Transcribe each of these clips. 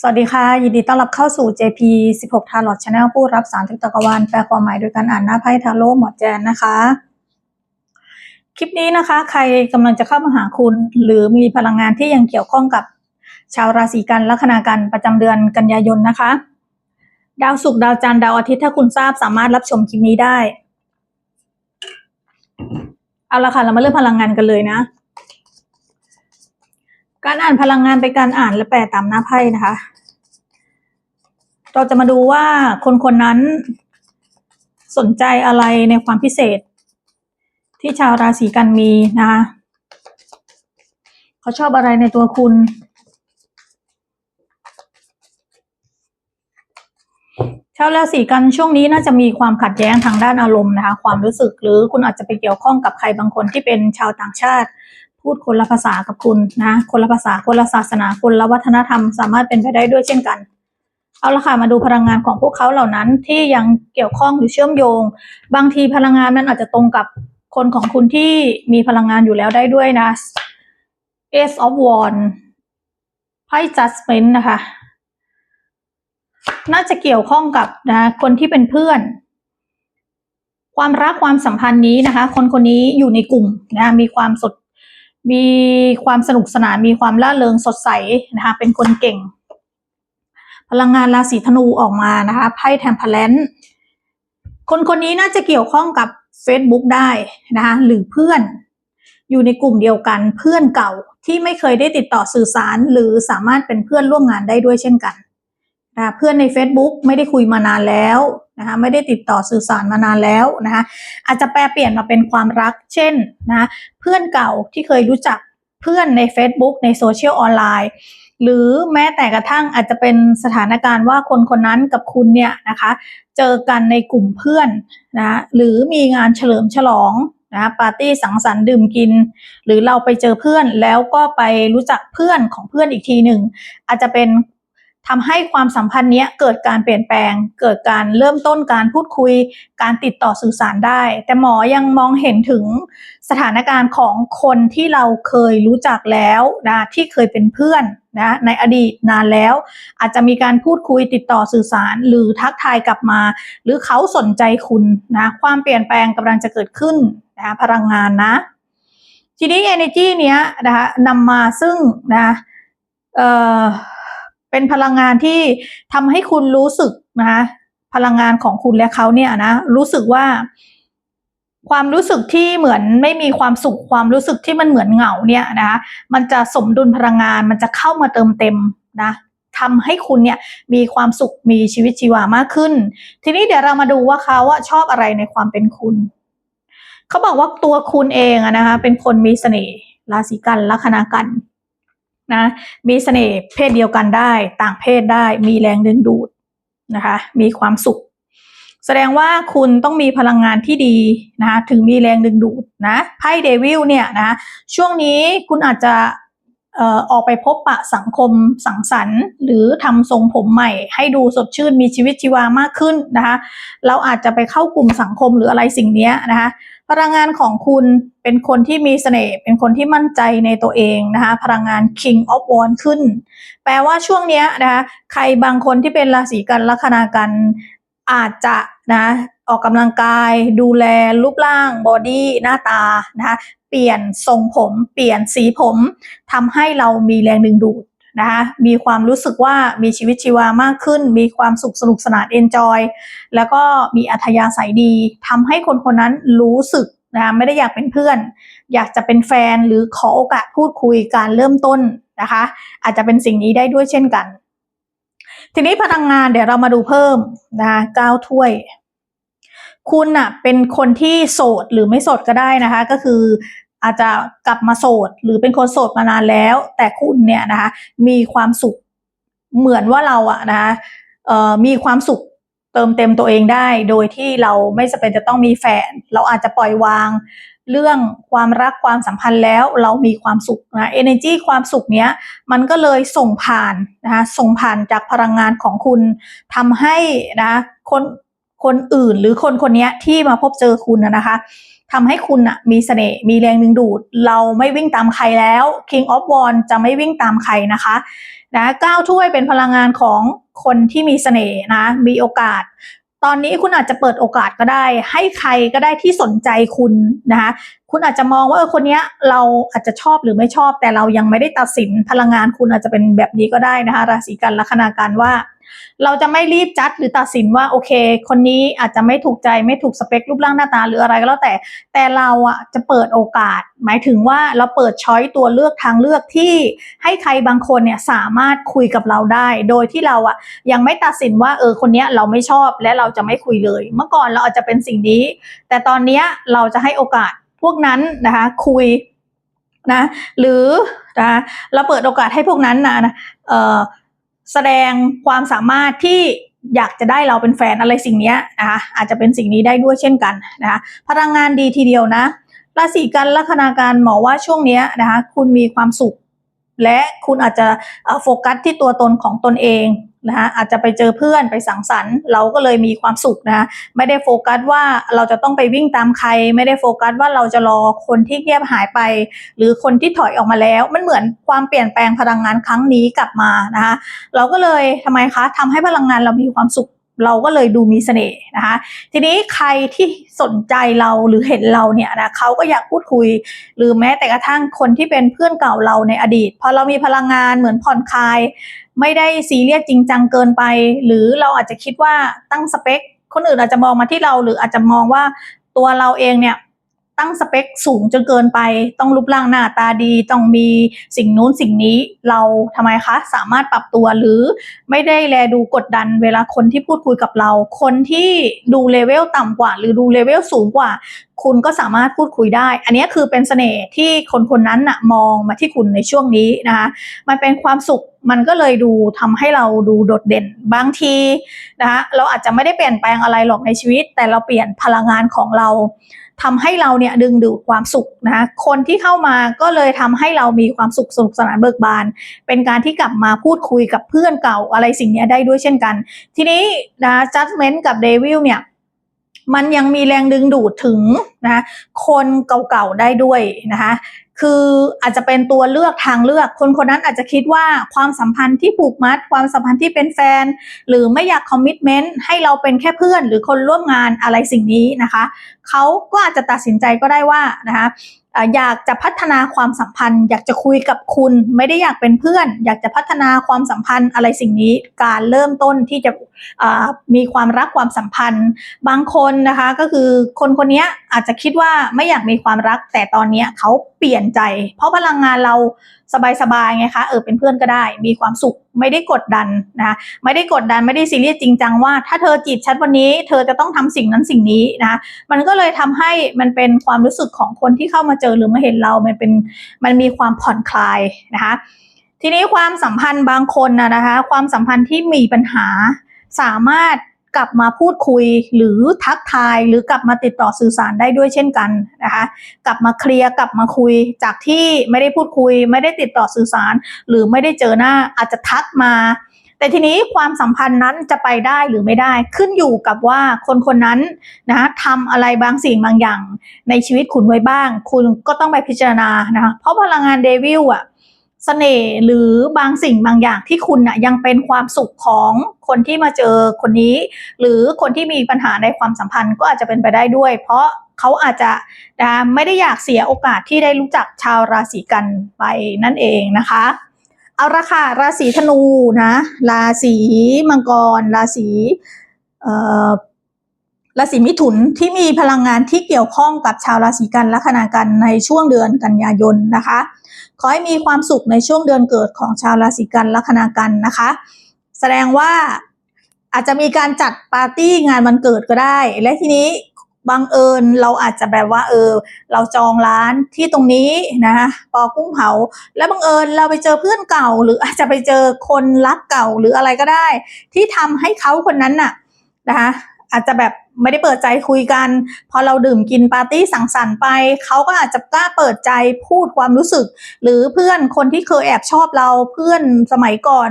สวัสดีค่ะ ยินดีต้อนรับเข้าสู่ JP 16 Tarot Channel ผู้รับสารทุกจักวาลแปลความหมายโดยการอ่านหน้าไพ่ทาโร่หมอแจนนะคะ คลิปนี้นะคะ ใครกำลังจะเข้ามาหาคุณ หรือมีพลังงานที่ยังเกี่ยวข้องกับชาวราศีกันลัคนากันประจำเดือนกันยายนนะคะ ดาวศุกร์ดาวจันทร์ดาวอาทิตย์ถ้าคุณทราบสามารถรับชมคลิปนี้ได้ เอาละค่ะเรามาเริ่มพลังงานกันเลยนะ การอ่านพลังงานเป็นการอ่านและแปลตามหน้าไพ่นะคะ เราจะมาดูว่าคนคนนั้นสนใจอะไรในความพิเศษ ที่ชาวราศีกันมีนะคะเขาชอบอะไรในตัวคุณ ชาวราศีกันช่วงนี้น่าจะมีความขัดแย้งทางด้านอารมณ์นะคะ ความรู้สึกหรือคุณอาจจะไปเกี่ยวข้องกับใครบางคนที่เป็นชาวต่างชาติ พูดคนละภาษากับคุณนะ คนละภาษาคนละศาสนาคนละวัฒนธรรม สามารถเป็นไปได้ด้วยเช่นกัน เอาละค่ะมาดูพลังงานของพวกเขาเหล่านั้นที่ยังเกี่ยวข้องหรือเชื่อมโยง บางทีพลังงานนั้นอาจจะตรงกับคนของคุณที่มีพลังงานอยู่แล้วได้ด้วยนะ Ace of Wands ไพ่ Judgment นะคะ น่าจะเกี่ยวข้องกับนะคนที่เป็นเพื่อน ความรักความสัมพันธ์นี้นะคะ คนคนนี้อยู่ในกลุ่มนะมีความสด มีความสนุกสนานมีความล่าเริงสดใสนะคะเป็นคนเก่ง พลังงานราศีธนูออกมานะคะไพ่แทมเพลนคนคนนี้น่าจะเกี่ยวข้องกับ Facebook ได้นะคะหรือเพื่อนอยู่ในกลุ่มเดียวกันเพื่อนเก่าที่ไม่เคยได้ติดต่อสื่อสาร หรือสามารถเป็นเพื่อนร่วมงานได้ด้วยเช่นกัน นะเพื่อนใน Facebook ไม่ได้คุยมานานแล้วนะคะไม่ได้ติดต่อสื่อสารมานานแล้วนะคะอาจจะแปลเปลี่ยนมาเป็นความรัก เช่นนะเพื่อนเก่าที่เคยรู้จักเพื่อนใน Facebook ในโซเชียลออนไลน์หรือแม้แต่กระทั่งอาจจะเป็นสถานการณ์ว่าคนคนนั้นกับคุณเนี่ยนะคะเจอกันในกลุ่มเพื่อนนะหรือมีงานเฉลิมฉลองนะปาร์ตี้สังสรรค์ดื่มกิน หรือเราไปเจอเพื่อนแล้วก็ไปรู้จักเพื่อนของเพื่อนอีกทีหนึ่งอาจจะเป็น ทำให้ความสัมพันธ์เนี้ยเกิดการเปลี่ยนแปลง เกิดการเริ่มต้นการพูดคุย การติดต่อสื่อสารได้ แต่หมอยังมองเห็นถึงสถานการณ์ของคนที่เราเคยรู้จักแล้วนะที่เคยเป็นเพื่อนนะในอดีตนานแล้ว อาจจะมีการพูดคุยติดต่อสื่อสาร หรือทักทายกลับมา หรือเขาสนใจคุณนะความเปลี่ยนแปลงกำลังจะเกิดขึ้นนะพลังงานนะ ทีนี้ energy เนี้ยนะคะนำมาซึ่งนะเอ่อ เป็นพลังงานที่ทำให้คุณรู้สึกนะคะพลังงานของคุณและเขาเนี่ยนะรู้สึกว่า ความรู้สึกที่เหมือนไม่มีความสุขความรู้สึกที่มันเหมือนเหงาเนี่ยนะมันจะสมดุลพลังงานมันจะเข้ามาเติมเต็มนะทำให้คุณเนี่ยมีความสุขมีชีวิตชีวามากขึ้น ทีนี้เดี๋ยวเรามาดูว่าเขาอะชอบอะไรในความเป็นคุณเขาบอกว่าตัวคุณเองนะคะเป็นคนมีเสน่ห์ราศีกันลัคนากัน นะมีเสน่ห์เพศเดียวกันได้ ต่างเพศได้ มีแรงดึงดูดนะคะ มีความสุข แสดงว่าคุณต้องมีพลังงานที่ดีนะคะถึงมีแรงดึงดูดนะไพ่เดวิลเนี่ยนะช่วงนี้คุณอาจจะ ออกไปพบปะสังคมสังสรรค์ หรือทำทรงผมใหม่ ให้ดูสดชื่นมีชีวิตชีวามากขึ้นนะคะ เราอาจจะไปเข้ากลุ่มสังคมหรืออะไรสิ่งนี้นะคะพลังงานของคุณเป็นคนที่มีเสน่ห์เป็นคนที่มั่นใจในตัวเองนะคะพลังงาน King of w a n d ขึ้น แปลว่าช่วงนี้นะคะใครบางคนที่เป็นราศีกันลัคนากันอาจจะนะออกกำลังกายดูแลรูปร่างบอดี้หน้าตานะคะ เปลี่ยนทรงผม เปลี่ยนสีผมทำให้เรามีแรงดึงดูดนะคะมีความรู้สึกว่ามีชีวิตชีวามากขึ้น มีความสุขสนุกสนานเอนจอยแล้วก็มีอัธยาศัยดีทำให้คนคนนั้นรู้สึกนะคะไม่ได้อยากเป็นเพื่อน อยากจะเป็นแฟนหรือขอโอกาสพูดคุยการเริ่มต้นนะคะ อาจจะเป็นสิ่งนี้ได้ด้วยเช่นกัน ทีนี้พลังงานเดี๋ยวเรามาดูเพิ่มนะคะเก้าถ้วย คุณน่ะเป็นคนที่โสดหรือไม่โสดก็ได้นะคะ ก็คือ อาจจะกลับมาโสด หรือเป็นคนโสดมานานแล้ว แต่คุณเนี่ยนะคะมีความสุขเหมือนว่าเราอะนะคะมีความสุขเติมเต็มตัวเองได้ โดยที่เราไม่จำเป็นจะต้องมีแฟน เราอาจจะปล่อยวาง เรื่องความรักความสัมพันธ์แล้วเรามีความสุขนะ energy ความสุขเนี้ยมันก็เลยส่งผ่านนะคะส่งผ่านจากพลังงานของคุณทำให้นะคน คนอื่นหรือคนคนนี้ที่มาพบเจอคุณนะคะทำให้คุณอะมีเสน่ห์มีแรงดึงดูด เราไม่วิ่งตามใครแล้ว King of w a n d จะไม่วิ่งตามใครนะคะนะก้าวถ้วยเป็นพลังงานของคนที่มีเสน่ห์นะมีโอกาส ตอนนี้คุณอาจจะเปิดโอกาสก็ได้ ให้ใครก็ได้ที่สนใจคุณนะคะคุณอาจจะมองว่าเออคนเนี้ยเราอาจจะชอบหรือไม่ชอบ แต่เรายังไม่ได้ตัดสินพลังงานคุณอาจจะเป็นแบบนี้ก็ได้นะคะราศีกันลัคนาการว่า เราจะไม่รีบจัดหรือตัดสินว่าโอเค คนนี้อาจจะไม่ถูกใจไม่ถูกสเปครูปร่างหน้าตาหรืออะไรก็แล้วแต่ แต่เราอะจะเปิดโอกาส หมายถึงว่าเราเปิดช้อยตัวเลือกทางเลือกที่ให้ใครบางคนเนี่ยสามารถคุยกับเราได้ โดยที่เราอะยังไม่ตัดสินว่าเออคนเนี้ยเราไม่ชอบและเราจะไม่คุยเลย เมื่อก่อนเราอาจจะเป็นสิ่งนี้ แต่ตอนเนี้ยเราจะให้โอกาสพวกนั้นนะคะคุยนะหรือนะเราเปิดโอกาสให้พวกนั้นนะนะเออ แสดงความสามารถที่อยากจะได้เราเป็นแฟนอะไรสิ่งนี้นะคะอาจจะเป็นสิ่งนี้ได้ด้วยเช่นกันนะคะพลังงานดีทีเดียวนะราศีกันลัคนาการหมอว่าช่วงนี้นะคะคุณมีความสุข และคุณอาจจะโฟกัสที่ตัวตนของตนเอง นะคะอาจจะไปเจอเพื่อนไปสังสรรค์ เราก็เลยมีความสุขนะคะไม่ได้โฟกัสว่าเราจะต้องไปวิ่งตามใคร ไม่ได้โฟกัสว่าเราจะรอคนที่เงียบหายไป หรือคนที่ถอยออกมาแล้ว มันเหมือนความเปลี่ยนแปลงพลังงานครั้งนี้กลับมานะคะเราก็เลยทำไมคะทำให้พลังงานเรามีความสุข เราก็เลยดูมีเสน่ห์นะคะ ทีนี้ใครที่สนใจเราหรือเห็นเราเนี่ยนะเขาก็อยากพูดคุย หรือแม้แต่กระทั่งคนที่เป็นเพื่อนเก่าเราในอดีต พอเรามีพลังงานเหมือนผ่อนคลาย ไม่ได้ซีเรียสจริงจังเกินไป หรือเราอาจจะคิดว่าตั้งสเปค คนอื่นอาจจะมองมาที่เราหรืออาจจะมองว่าตัวเราเองเนี่ย ตั้งสเปคสูงจนเกินไป ต้องรูปร่างหน้าตาดี ต้องมีสิ่งนู้นสิ่งนี้เราทำไมคะ สามารถปรับตัวหรือไม่ได้แลดูกดดันเวลาคนที่พูดคุยกับเรา คนที่ดูเลเวลต่ำกว่า หรือดูเลเวลสูงกว่า คุณก็สามารถพูดคุยได้ อันนี้คือเป็นเสน่ห์ที่คนคนนั้นน่ะมองมาที่คุณในช่วงนี้นะคะ มันเป็นความสุขมันก็เลยดูทำให้เราดูโดดเด่นบางทีนะคะเราอาจจะไม่ได้เปลี่ยนแปลงอะไรหรอกในชีวิต แต่เราเปลี่ยนพลังงานของเราทำให้เราเนี่ยดึงดูดความสุขนะคะคนที่เข้ามาก็เลยทำให้เรามีความสุขสนุกสนานเบิกบาน เป็นการที่กลับมาพูดคุยกับเพื่อนเก่าอะไรสิ่งนี้ได้ด้วยเช่นกัน ทีนี้นะ judgment กับ devil เนี่ย มันยังมีแรงดึงดูดถึงนะคนเก่าๆได้ด้วยนะคะคืออาจจะเป็นตัวเลือกทางเลือก คนคนนั้นอาจจะคิดว่าความสัมพันธ์ที่ผูกมัด ความสัมพันธ์ที่เป็นแฟน หรือไม่อยากคอมมิชเมนต์ให้เราเป็นแค่เพื่อน หรือคนร่วมงานอะไรสิ่งนี้นะคะเขาก็อาจจะตัดสินใจก็ได้ว่านะคะอยากจะพัฒนาความสัมพันธ์ อยากจะคุยกับคุณ ไม่ได้อยากเป็นเพื่อน อยากจะพัฒนาความสัมพันธ์อะไรสิ่งนี้การเริ่มต้นที่จะมีความรักความสัมพันธ์ บางคนนะคะก็คือคนคนนี้อาจจะคิดว่าไม่อยากมีความรักแต่ตอนนี้เขาเปลี่ยนใจ เพราะพลังงานเรา สบายๆไงคะเออเป็นเพื่อนก็ได้ มีความสุขไม่ได้กดดันนะคะไม่ได้กดดันไม่ได้ซีเรียสจริงจังว่า ถ้าเธอจีบฉันวันนี้ เธอจะต้องทำสิ่งนั้นสิ่งนี้นะะมันก็เลยทำให้มันเป็นความรู้สึกของคนที่เข้ามาเจอหรือมาเห็นเรา มันเป็นมันมีความผ่อนคลายนะคะทีนี้ความสัมพันธ์บางคนนะนะคะ ความสัมพันธ์ที่มีปัญหาสามารถ กลับมาพูดคุยหรือทักทาย หรือกลับมาติดต่อสื่อสารได้ด้วยเช่นกันนะคะกลับมาเคลียร์กลับมาคุยจากที่ไม่ได้พูดคุย ไม่ได้ติดต่อสื่อสาร หรือไม่ได้เจอหน้าอาจจะทักมา แต่ทีนี้ความสัมพันธ์นั้นจะไปได้หรือไม่ได้ขึ้นอยู่กับว่าคนคนนั้นนะคะทำอะไรบางสิ่งบางอย่างในชีวิตคุณไว้บ้าง คุณก็ต้องไปพิจารณานะคะเพราะพลังงานเดวิลอะ เสน่ห์หรือบางสิ่งบางอย่างที่คุณน่ะยังเป็นความสุขของคนที่มาเจอคนนี้ หรือคนที่มีปัญหาในความสัมพันธ์ก็อาจจะเป็นไปได้ด้วย เพราะเขาอาจจะนะไม่ได้อยากเสียโอกาสที่ได้รู้จักชาวราศีกันไปนั่นเองนะคะเอาละค่ะราศีธนูนะ ราศีมังกร ราศีเอ่อ ราศีมิถุนที่มีพลังงานที่เกี่ยวข้องกับชาวราศีกันลัคนากันในช่วงเดือนกันยายนนะคะ ขอให้มีความสุขในช่วงเดือนเกิดของชาวราศีกันลัคนากันนะคะ แสดงว่าอาจจะมีการจัดปาร์ตี้งานวันเกิดก็ได้ และทีนี้บังเอิญเราอาจจะแบบว่าเออ เราจองร้านที่ตรงนี้นะคะปอกุ้งเผา แล้วบังเอิญเราไปเจอเพื่อนเก่า หรืออาจจะไปเจอคนรักเก่าหรืออะไรก็ได้ ที่ทำให้เขาคนนั้นน่ะนะคะอาจจะแบบ ไม่ได้เปิดใจคุยกัน พอเราดื่มกินปาร์ตี้สังสรรค์ไป เขาก็อาจจะกล้าเปิดใจพูดความรู้สึก หรือเพื่อนคนที่เคยแอบชอบเราเพื่อนสมัยก่อน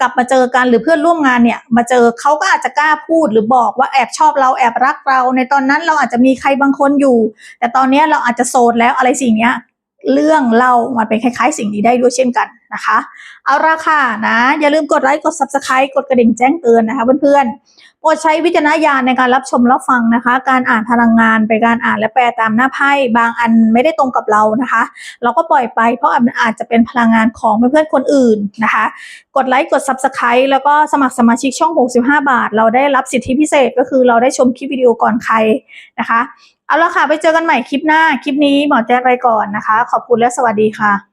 กลับมาเจอกันหรือเพื่อนร่วมงานเนี่ย มาเจอเขาก็อาจจะกล้าพูดหรือบอกว่าแอบชอบเราแอบรักเรา ในตอนนั้นเราอาจจะมีใครบางคนอยู่ แต่ตอนนี้เราอาจจะโสดแล้วอะไรสิ่งเนี้ย เรื่องเล่ามาเป็นคล้ายๆ สิ่งนี้ได้ด้วยเช่นกันนะคะ เอาราคานะ อย่าลืมกดไลค์กด subscribe กดกระดิ่งแจ้งเตือนนะคะเพื่อนๆโปรดใช้วิจารณญาณในการรับชมรับฟังนะคะ การอ่านพลังงานเป็นการอ่านและแปลตามหน้าไพ่บางอันไม่ได้ตรงกับเรานะคะ เราก็ปล่อยไปเพราะมันอาจจะเป็นพลังงานของเพื่อนๆคนอื่นนะคะ กดไลค์กด subscribe แล้วก็สมัครสมาชิกช่อง 65 บาท เราได้รับสิทธิพิเศษก็คือเราได้ชมคลิปวิดีโอก่อนใครนะคะ เอาละค่ะ ไปเจอกันใหม่คลิปหน้า คลิปนี้หมอแจ้งไปก่อนนะคะ ขอบคุณและสวัสดีค่ะ